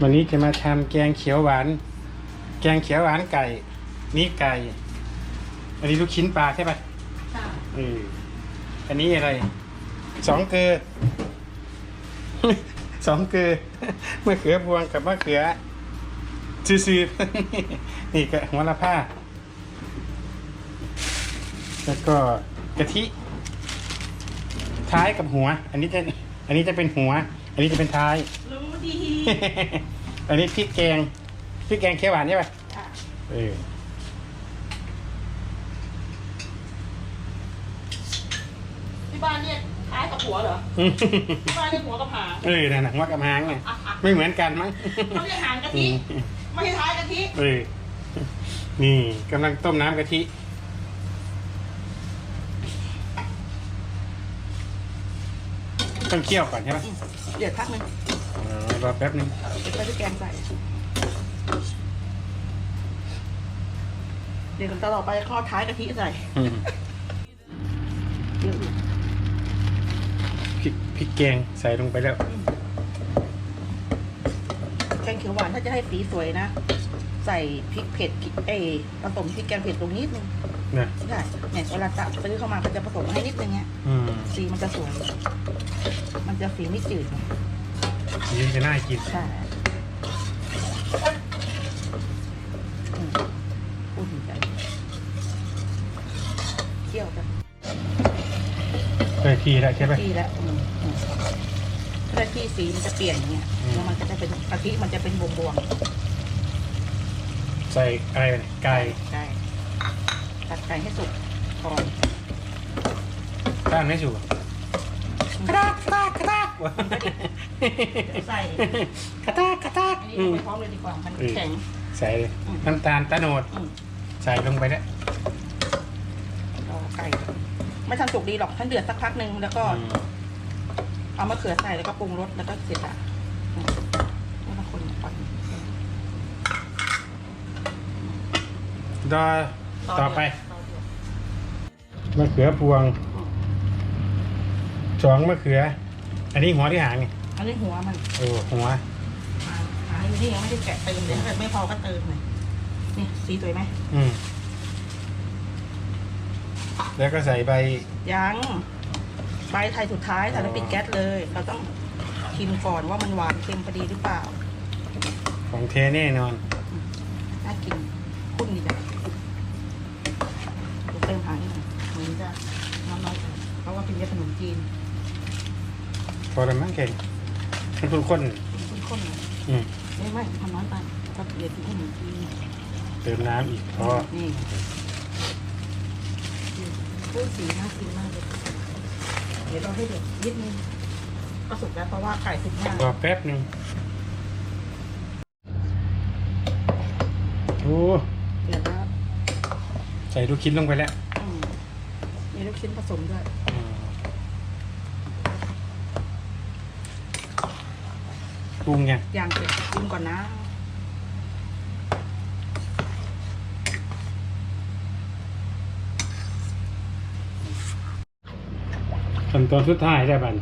วันนี้จะมาทำแกงเขียวหวาน แกงเขียวหวานไก่ นี่ไก่ อันนี้ลูกชิ้นปลาใช่ปะค่ะเอออันนี้อะไร สองเกลือ สองเกลือมะเขือพวงกับมะเขือซื่อๆ นี่ก็หัวละผ้า แล้วก็กะทิ ท้ายกับหัว อันนี้จะ อันนี้จะเป็นหัว อันนี้จะเป็นท้าย รู้ดี อันนี้พริกแกงพริกแกงเขียวหวานใช่ปะค่ะเออที่บ้านเนี่ยท้ายกับหัวเหรอ ที่บ้านเรียกหัวกับหางเออนั่นน่ะหัวกับหางไงไม่เหมือนกันมั้ง เขาเรียกหางกะอืทิมไม่ใช่ท้ายกะทิ เออนี่กำลังต้มน้ำกะทิต้องเคี่ยวก่อนใช่ไหม เดี๋ยวพักหนึงอ๋อรอแป๊บนึงเดี๋ยวไปที่แกงใส่เดี๋ยวต่อไปข้อท้ายกะทิใส่อืมเดี๋ยวอีกพริกพริกแกงใส่ลงไปแล้ว แกงเขียวหวานถ้าจะให้สีสวยนะ ใส่พริกเผ็ดเอยผสมพริกแกงเผ็ดตรงนิดนึง นะได้เนี่ยเวลาตักซื้อเข้ามาก็จะผสมให้นิดนึงเนี้ยอืมสีมันจะสวยมันจะสีไม่จืดไงสีจะน่ากินใช่อืมพูดถึงใจเคี่ยวกันได้ทีแล้วใช่ไหม ที่แล้วอืมอืมถ้าที่สีมันจะเปลี่ยนอย่างเงี้ยอืม แล้วมันก็จะเป็นกะทิมันจะเป็นบวงใส่อะไรไปเนี่ยไก่ๆไก่ ตัดไก่ให้สุกก่อนข้างให้สูกระตากกระตากกระตากเดี๋ยวใส่กระตากกระตากอันนี้อืลงม ไปพร้อมเลยดีกว่ามันอืมแข็ง ใส่เลยอืม น้ำตาลตะโนดอืมใส่ลงไปแล้วรอไก่ไม่ทันสุกดีหรอกท่านเดือดสักพักหนึ่งแล้วก็อืมเอามะเขือใส่แล้วก็ปรุงรสแล้วก็เสร็จละอืมแล้วก็คนก่อนดอต่อไป มะเขือพวงสองมะเขือ อันนี้หัวที่หางนี่อันนี้หัวมันโอ้หัวหาหาอยู่นี่ยังไม่ได้แกะเติมเลยถ้าเกิดไม่พอก็เติมเลยนี่สีสวยไหมอืมแล้วก็ใส่ใบยังใบไทยสุดท้ายแต่เราปิดแก๊สเลย เราต้องชิมก่อนว่ามันหวานเค็มพอดีหรือเปล่า ของเทแน่นอนน่ากินคุ้นดีจังเดี๋ยวเติมหางนิดหน่อยเหมือ นจะน้ำน้อยไปเพราะว่าเป็นยาขนมจีนพอแล้วมั้งเก่งมันข้นข้นๆหน่อยๆอืมไม่ไม่ทำน้อยไปก็เดี๋ยวกินขนมจีนเติมน้ำอีกพอนี่พูดสีน่ากินมากเลยเดี๋ยวเราให้เดือดนิดนึงก็สุกแล้วเพราะว่าไก่สุกมากรอแป๊บหนึ่งโอ้เดือดแล้วใส่ลูกชิ้นลงไปแล้วอืมมี ลูกชิ้นผสมด้วยอืมปรุงยังอย่างเสร็จชิมก่อนนะ ขั้นตอนสุดท้ายได้บัน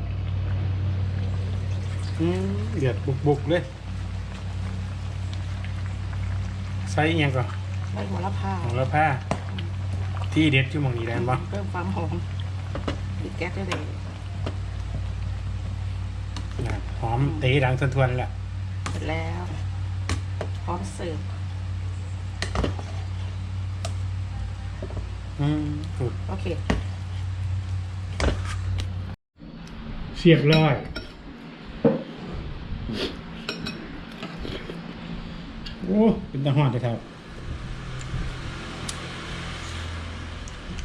อืมเดือดบุกๆเลยใส่อิหยังก่อน ใบหัวละพา ของละผ้า ที่เด็ดที่หมองนี้ได้บ่เพิ่มความหอมปิดแก๊สได้เลยน่ะหอมเตะดังทวนๆแหละเสร็จแล้ว พร้อมเสิร์ฟอืมถูกโอเคเสียบร้อยโอ้เป็นตะหอดเท่า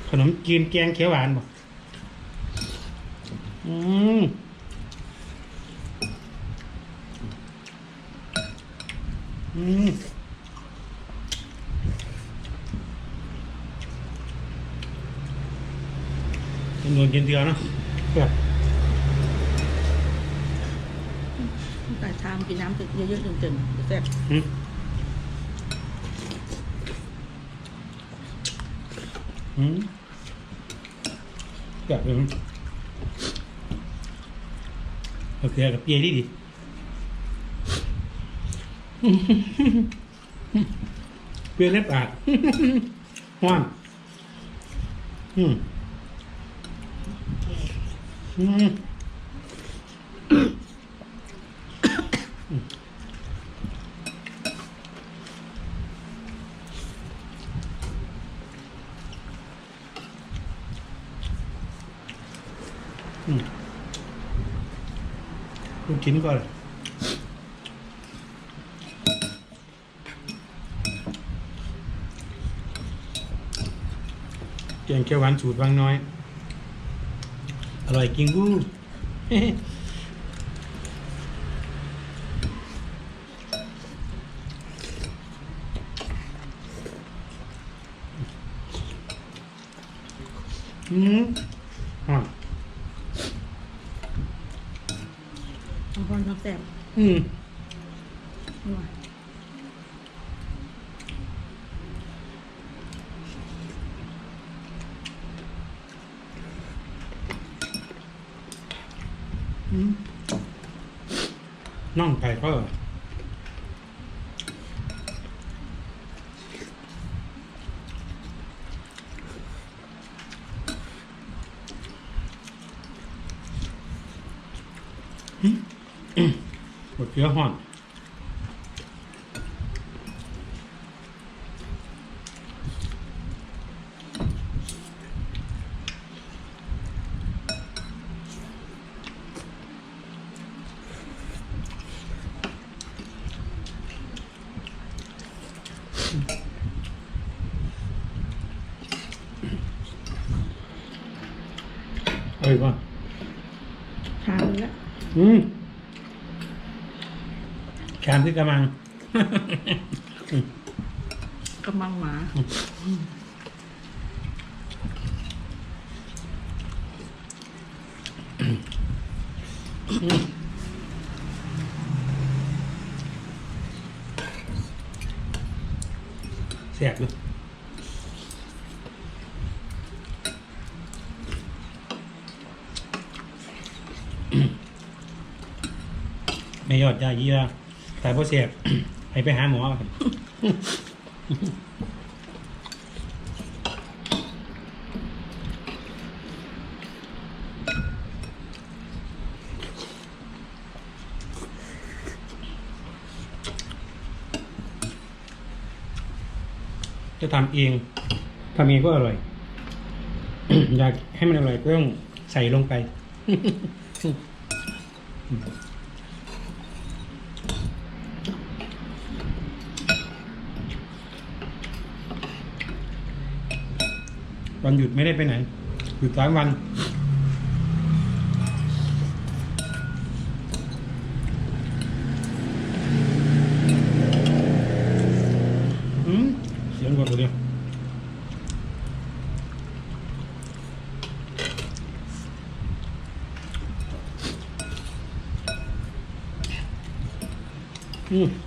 ขนมจีนแกงเขียวหวานบ่อืมอืมจำนวนกินเดียวเนาะแบบไก่ชามกินน้ำเยอะๆจนๆเดี๋ยวแซ่บ อืม อืมแบบอืมโอเคกับเปียดีดิเปียเล็บปากห้อนอืมอืมอืมลูก ชิ้นก็เลยแกงเขียวหวานสูตรบางน้อย อร่อยกิงกูอืมอะ บางคนชอบแซ่บอืมนัวอืมน่องไก่ก็อร่อยอืมอืม บดเกลือห่อนเอ้ยว่าทานเลยละอืม แคมที่กำลัง กำลังหมา แสบเลยไม่ยอดยาเยี่ย แต่พอเสียบ ให้ไปหาหมอครับจะทำเองทำเองก็อร่อย อยากให้มันอร่อยก็ต้องใส่ลงไป วันหยุดไม่ได้ไปไหน หยุดสามวัน อืมเสียงกดตัวเดียวอืม